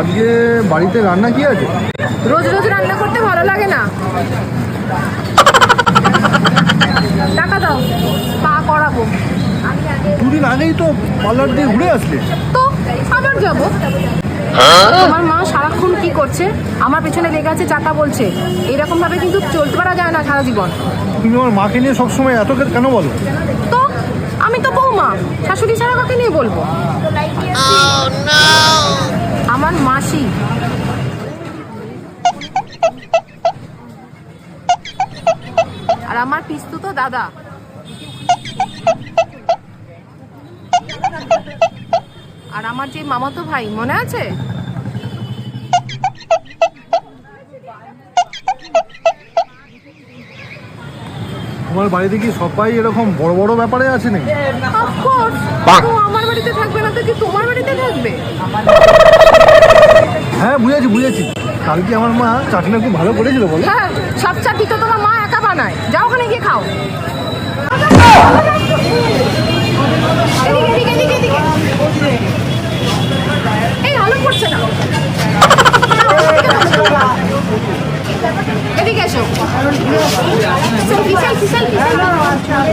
আজকে বাড়িতে রান্না কি আছে? রোজ রোজ রান্না করতে ভালো লাগে না। টাকা দাও পা করাবো। দুদিন আগেই তো পার্লার দিয়ে ঘুরে আসলে। তো আবার যাব। তোমার মা সারাক্ষণ কি করছে? আমার পেছনে লেগে আছে চাটা বলছে। এরকম ভাবে কিন্তু চলতে পারা যায় না সারা জীবন। তুমি আমার মাকে নিয়ে সবসময় এত কেন বলো? তো আমি তো বৌমা। শাশুড়ি ছাড়া কাকে নিয়ে বলব? আমার মাসি। আর আমার পিস্তু তো দাদা। আর আমার যে মামাতো ভাই, মনে আছে? তোমার বাড়িতে কি সবাই এরকম বড় বড় ব্যাপারে আছে নাকি? অফকোর্স আমার বাড়িতে থাকবে না তো কি তোমার বাড়িতে থাকবে? হ্যাঁ বুঝেছি বুঝেছি। কালকে আমার মা চাটনি খুব ভালো করেছিল বলো। হ্যাঁ সব চাটনি তো তোমার মা একা বানায়। যাও ওখানে গিয়ে খাও। বিশাল বিশাল